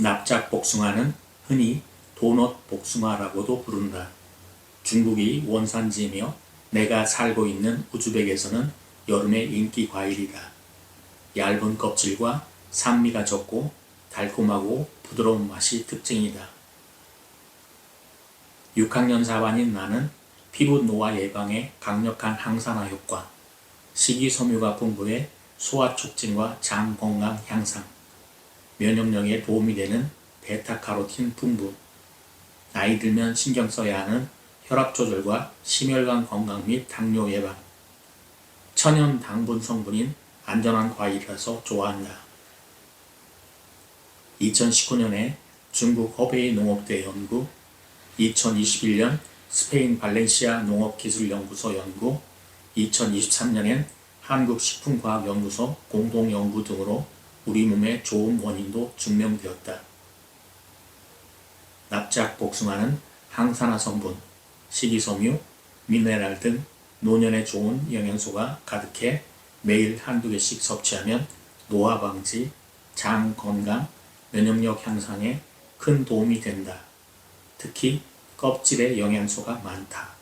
납작 복숭아는 흔히 도넛 복숭아라고도 부른다. 중국이 원산지이며 내가 살고 있는 우즈벡에서는 여름에 인기 과일이다. 얇은 껍질과 산미가 적고 달콤하고 부드러운 맛이 특징이다. 6학년 4반인 나는 피부 노화 예방에 강력한 항산화 효과, 식이섬유가 풍부해 소화 촉진과 장 건강 향상, 면역력에 도움이 되는 베타카로틴 풍부, 나이 들면 신경 써야 하는 혈압 조절과 심혈관 건강 및 당뇨 예방, 천연 당분 성분인 안전한 과일이라서 좋아한다. 2019년에 중국 허베이 농업대 연구, 2021년 스페인 발렌시아 농업기술연구소 연구, 2023년엔 한국식품과학연구소 공동연구 등으로 우리 몸에 좋은 원인도 증명되었다. 납작 복숭아는 항산화 성분, 식이섬유, 미네랄 등 노년에 좋은 영양소가 가득해 매일 한두 개씩 섭취하면 노화 방지, 장 건강, 면역력 향상에 큰 도움이 된다. 특히 껍질에 영양소가 많다.